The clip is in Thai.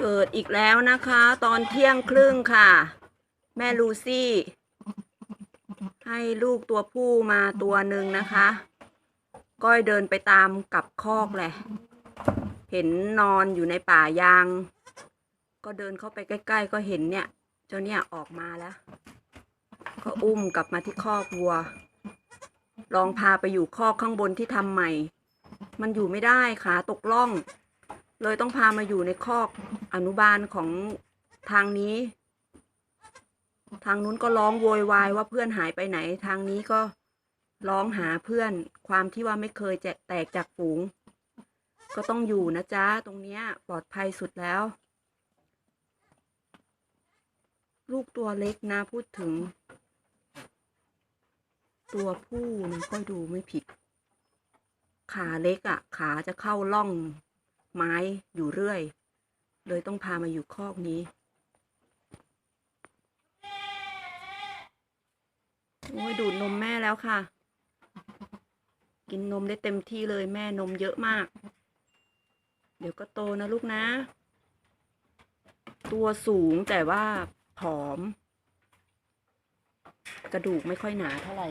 เกิดอีกแล้วนะคะ ตอนเที่ยงครึ่งค่ะ แม่ลูซี่ ให้ลูกตัวผู้มาตัวหนึ่งนะคะ ก้อยเดินไปตามกับคอกแหละ เห็นนอนอยู่ในป่ายาง ก็เดินเข้าไปใกล้ ๆ ก็เห็นเนี่ย เจ้าเนี่ยออกมาแล้ว ก็อุ้มกลับมาที่คอกวัว ลองพาไปอยู่คอกข้างบนที่ทำใหม่ มันอยู่ไม่ได้ขาตกล่องเลยต้องพามาอยู่ในคอก อนุบาลของทางนี้ ทางนู้นก็ร้องโวยวายว่าเพื่อนหายไปไหน ทางนี้ก็ร้องหาเพื่อน ความที่ว่าไม่เคยจะแตกจากฝูง ก็ต้องอยู่นะจ๊ะ ตรงเนี้ย ปลอดภัยสุดแล้ว ลูกตัวเล็กนะ พูดถึง ตัวผู้นะก็ดูไม่ผิด ขาเล็กอะ่ะ ขาจะเข้าล่องไม้อยู่เรื่อย เลยต้องพามาอยู่คอกนี้ โอ้ยดูดนมแม่แล้วค่ะ กินนมได้เต็มที่เลยแม่นมเยอะมาก เดี๋ยวก็โตนะลูกนะ ตัวสูงแต่ว่าผอม กระดูกไม่ค่อยหนาเท่าไหร่